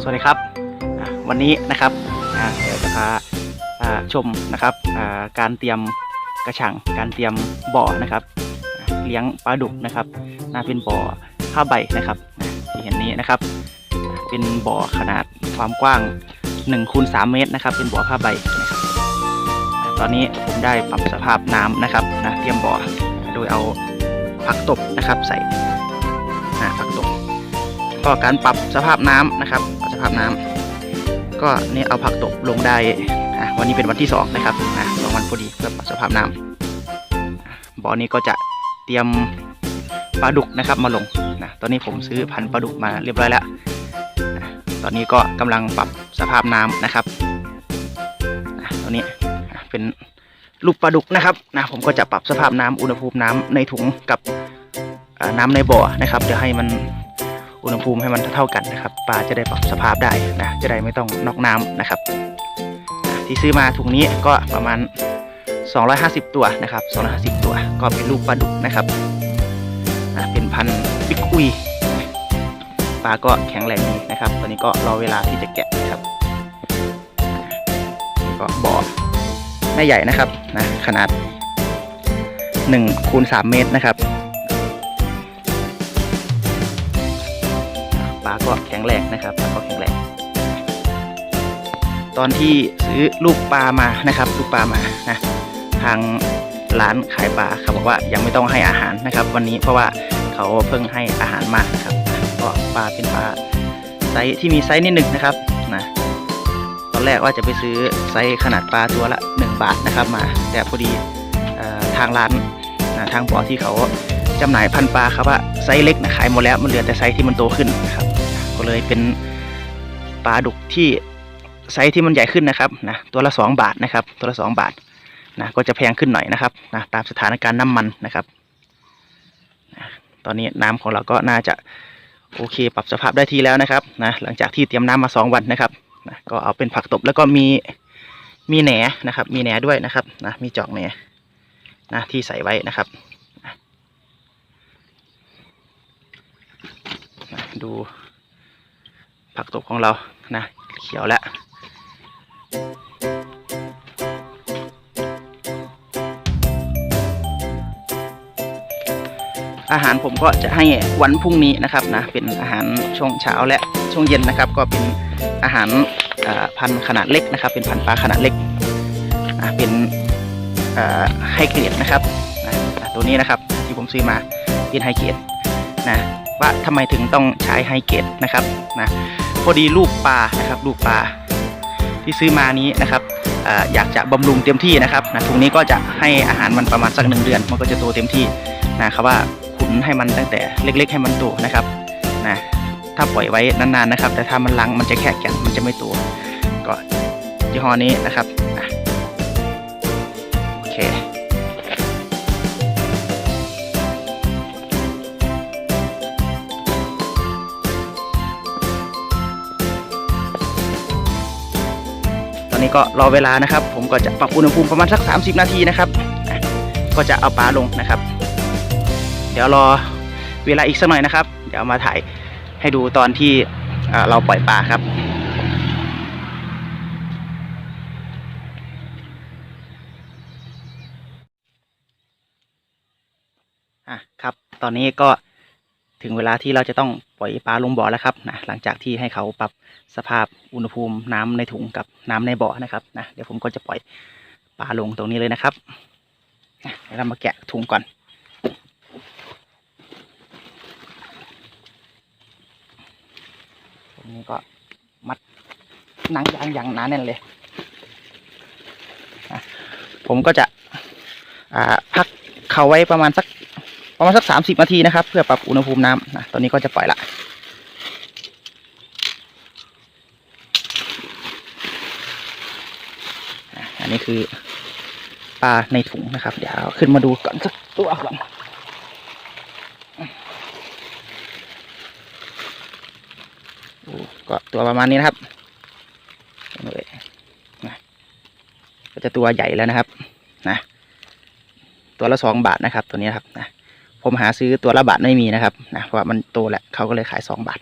สวัสดีครับวันนี้นะครับเดี๋ยวจะพาชมนะครับการเตรียมกระชังการเตรียมบ่อนะครับ เลี้ยงปลาดุกนะครับน่าเป็นบ่อผ้าใบนะครับที่เห็นนี้นะครับ เป็นบ่อขนาดความกว้าง1คูณ3เมตรนะครับ เป็นบ่อผ้าใบนะครับตอนนี้ผมได้ปรับสภาพน้ำนะครับนะเตรียมบ่อโดยเอาผักตบนะครับใส่ผักตบ ก็การปรับสภาพน้ำนะครับสภาพน้ำก็นี่เอาผักตบลงได้อะวันนี้เป็นวันที่สองนะครับสองวันพอดีเพื่อปรับสภาพน้ำอะบ่อนี้ก็จะเตรียมปลาดุกนะครับมาลงนะตอนนี้ผมซื้อพันปลาดุกมาเรียบร้อยแล้วตอนนี้ก็กำลังปรับสภาพน้ำนะครับตอนนี้เป็นลูกปลาดุกนะครับนะผมก็จะปรับสภาพน้ำอุณหภูมิน้ำในถุงกับน้ำในบ่อนะครับเดี๋ยวให้มัน อุณหภูมิให้มันเท่ากันนะครับปลาจะได้ปรับสภาพได้นะจะได้ไม่ต้องนอกน้ำนะครับที่ซื้อมาถุงนี้ก็ประมาณ 250 ตัวนะครับ250 ตัวก็เป็นลูกปลาดุกนะครับเป็นพันธุ์บิ๊กอุยปลาก็แข็งแรงดีนะครับ ตอนนี้ก็รอเวลาที่จะแกะนะครับนี่ก็บ่อไม่ใหญ่นะครับนะขนาด1คูณ3เมตรนะครับ ก็แข็งแรงนะครับปลาก็แข็งแรง ตอนที่ซื้อลูกปลามานะครับลูกปลามานะทางร้านขายปลาเขาบอกว่ายังไม่ต้องให้อาหารนะครับ วันนี้เพราะว่าเขาเพิ่งให้อาหารมาครับก็ปลาเป็นปลาไซส์ที่มีไซส์นิดหนึ่งนะครับนะตอนแรกว่าจะไปซื้อไซส์ขนาดปลาตัวละ 1 บาทนะครับมา แต่พอดีออทางร้านนะทางบอที่เขาจำหน่ายพันปลาครับว่าไซส์เล็กนะขายหมดแล้วมันเหลือแต่ไซส์ที่มันโตขึ้นนะครับ ก็เลยเป็นปลาดุกที่ไซส์ที่มันใหญ่ขึ้นนะครับนะตัวละ 2 บาทนะครับ ตัวละ 2 บาทนะก็จะแพงขึ้นหน่อยนะครับนะตามสถานการณ์น้ำมันนะครับนะตอนนี้น้ำของเราก็น่าจะโอเค ปรับสภาพได้ทีแล้วนะครับนะหลังจากที่เตรียมน้ำมา 2 วันนะครับนะก็เอาเป็นผักตบแล้วก็มีมีแหนนะครับ มีแหนด้วยนะครับนะมีจอกแหนนะที่ใส่ไว้นะครับนะดู ผักตบของเรานะ เขียวแล้วอาหารผมก็จะให้วันพรุ่งนี้นะครับนะเป็นอาหารช่วงเช้าและช่วงเย็นนะครับ ก็เป็นอาหารพันขนาดเล็กนะครับ เป็นพันปลาขนาดเล็กนะเป็นไฮเกรดนะครับนะตัวนี้นะครับที่ผมซื้อมาเป็นไฮเกรดนะว่าทำไมถึงต้องใช้ไฮเกรดนะครับนะ อดีลูกปลานะครับลูกปลาที่ซื้อมานี้นะครับออยากจะบำรุงเต็มที่นะครับนะถุงนี้ก็จะให้อาหารมันประมาณสักหนึ่งเดือน มันก็จะโตเต็มที่นะครับว่าขุนให้มันตั้งแต่เล็ก ๆ ให้มันโตนะครับนะถ้าปล่อยไว้นานๆนะครับ แต่ถ้ามันลังมันจะแข็งแกันมันจะไม่โตก็ยี่ห้อนี้นะครับอะโอเค อนนี้ก็รอเวลานะครับ ผมก็จะปรับอุณหภูมิประมาณสัก 30 นาทีนะครับ ก็จะเอาปลาลงนะครับ เดี๋ยวรอเวลาอีกสักหน่อยนะครับ เดี๋ยวมาถ่ายให้ดูตอนที่เอ่อเราปล่อยปลาครับอะครับ ตอนนี้ก็ ถึงเวลาที่เราจะต้องปล่อยปลาลงบ่อแล้วครับนะหลังจากที่ให้เขาปรับสภาพอุณหภูมิน้ำในถุงกับน้ำในบ่อนะครับนะเดี๋ยวผมก็จะปล่อยปลาลงตรงนี้เลยนะครับอะเรามาแกะถุงก่อน ตรงนี้ก็มัดหนังยางอย่างหนาแน่นเลยอะผมก็จะพักเขาไว้ประมาณสัก ประมาณสักสามสิบนาทีนะครับ เพื่อปรับอุณหภูมิน้ำนะตอนนี้ก็จะปล่อยละอันนี้คือปลาในถุงนะครับ เดี๋ยวขึ้นมาดูก่อนสักตัวก่อนก็ตัวประมาณนี้นะครับเลยนะก็จะตัวใหญ่แล้วนะครับ นะ ตัวละสองบาทนะครับ ตัวนี้ครับนะ ผมหาซื้อตัวละบาทไม่มีนะครับนะเพราะมันโตแหละเขาก็เลยขายสองบาท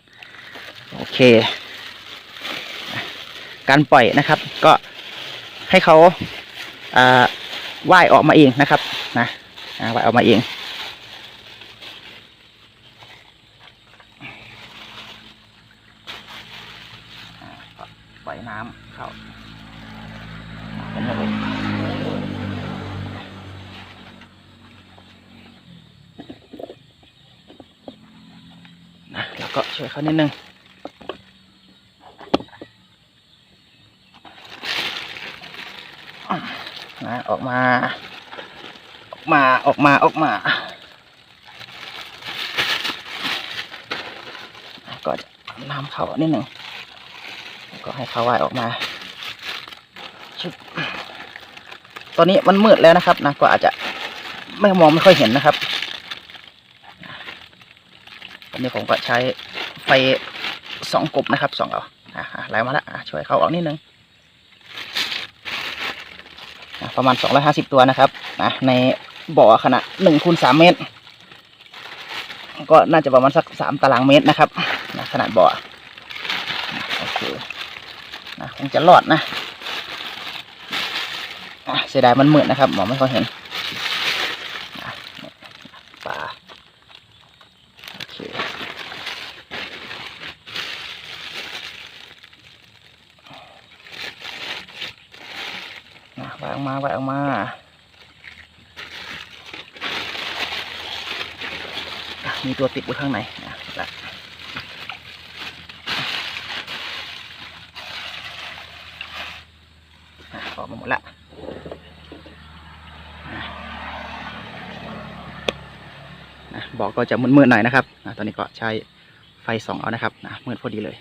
โอเค การปล่อยนะครับ ก็ให้เขาอ่าว่ายออกมาเองนะครับนะว่ายออกมาเองปล่อยน้ำเข้าเป็นเลยนะ แล้วก็ช่วยเขานิดนึงนะออกมา ออกมาออกมาออกมา ก็น้ำเขานิดหนึ่งก็ให้เขาว่ายออกมาชึบตอนนี้มันมืดแล้วนะครับนะก็อาจจะไม่มองไม่ค่อยเห็นนะครับตอนนี้ผมก็ใช้ ไฟสองกบนะครับสองเอาอ่าไหลมาแล้วช่วยเขาออกนิดนึงประมาณ 250 ตัวนะครับนะในบ่อขนาด1คูณ3เมตร ก็น่าจะประมาณสัก 3 ตารางเมตรนะครับนะขนาดบ่อโอเคนะคงจะรอดนะะเสียดายมันมืดนะครับมองไม่ค่อยเห็นนะปลาโอเค นะวางมาวางมาอะมีตัวติดอยู่ข้างในนะละออกมาหมดละอะนะบอกก็จะมืดๆหน่อยนะครับ ตอนนี้ก็ใช้ไฟส่องเอานะครับนะมืดพอดีเลย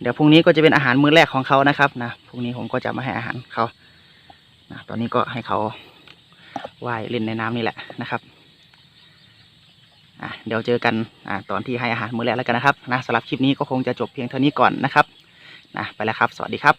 เดี๋ยวพรุ่งนี้ก็จะเป็นอาหารมื้อแรกของเขานะครับนะพรุ่งนี้ผมก็จะมาให้อาหารเขานะตอนนี้ก็ให้เขาว่ายเล่นในน้ำนี่แหละนะครับอะเดี๋ยวเจอกันอ่าตอนที่ให้อาหารมื้อแรกแล้วกันนะครับนะสำหรับคลิปนี้ก็คงจะจบเพียงเท่านี้ก่อนนะครับนะไปแล้วครับ สวัสดีครับ